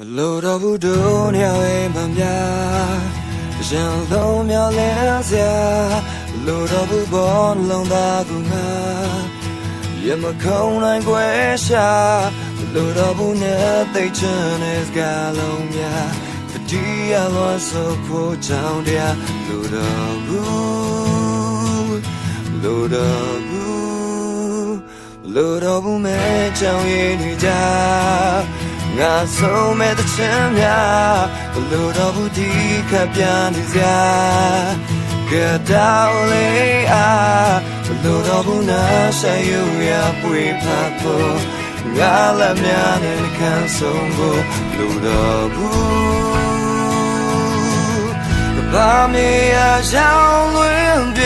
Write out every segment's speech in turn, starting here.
မလိုတော့ဘူးတို့ညရဲ့မများရန်လုံးမြောက်လင်းစရာမလိုတော့ဘူးဘောလုံးသားကငါရမခုံနိုင်ွယ်ရှာမလိုတော့ဘူးနဲ့သိချင်တဲ့စကားလုံးများတတိယလွန်ဆိုဖို့ကြောင့်တရားလိုတော့ဘူးလိုတော့ဘူးလိုတော့ဘူးမဲကြောင်ရည်နေကြ ငါဆုံးမဲ့တဲ့ချမ်းများဘလို့တော့ဘူးဒီခပ်ပြနေစရာကတောင်းလေးအားဘလို့တော့ဘူးနာဆက်ယူရပွေဖတ်ဖို့ငါလည်းများနဲ့ခံဆုံးဖို့လို့တော့ဘူးဘာမေအကြောင်းလွင်ပြေ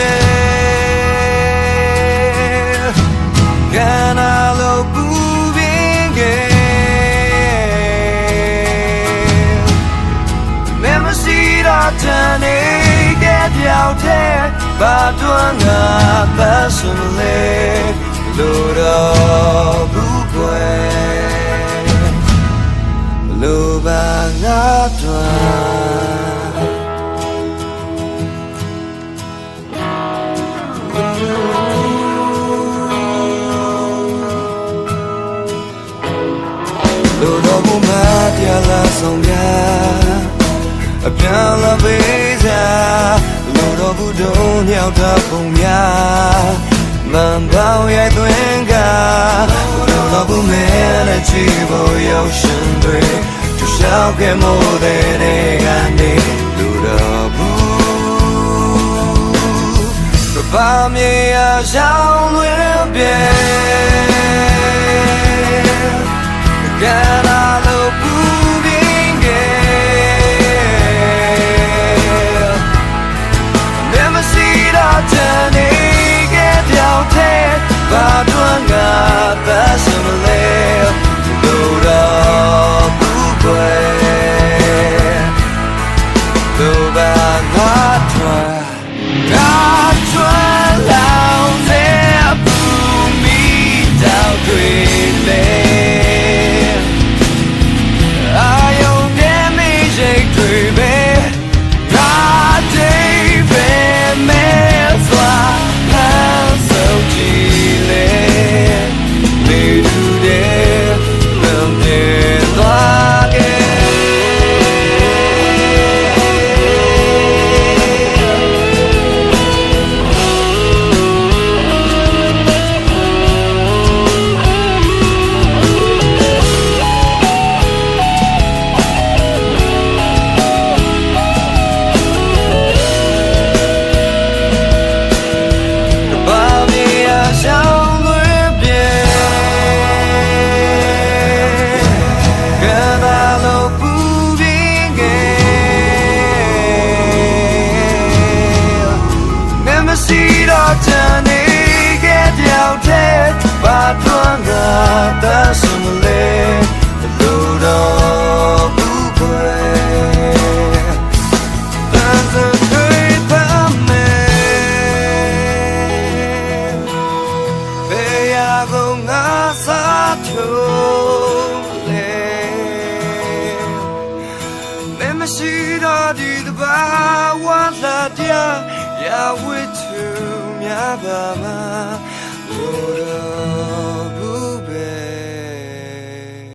there, but one not personally. Lord of Bukwe, Luba Natwa. လူတော်မူမတရားလာဆောင်ရအပြန်လာပေးစားလူ တော်ဘူးတုံးရောက်တာပုံများမန်ပေါင်းရိုက်သွင်းကလူတော်ဘူးမဲနဲ့ချီဖို့ရောက်ရှင်တွေသူရှောက်ခဲ့မို့တဲ့ကနေလူတော်ဘူးဘာမြေအကြောင်းလွင်ပြေ Can I Never see the journey get out there but one got the similar the load of bookway There's a great man ဘယ်ရာကိုငါစားထုံးလဲမမရှိတော့ဒီတဘာဝလာတရား I would to my mama. Oh,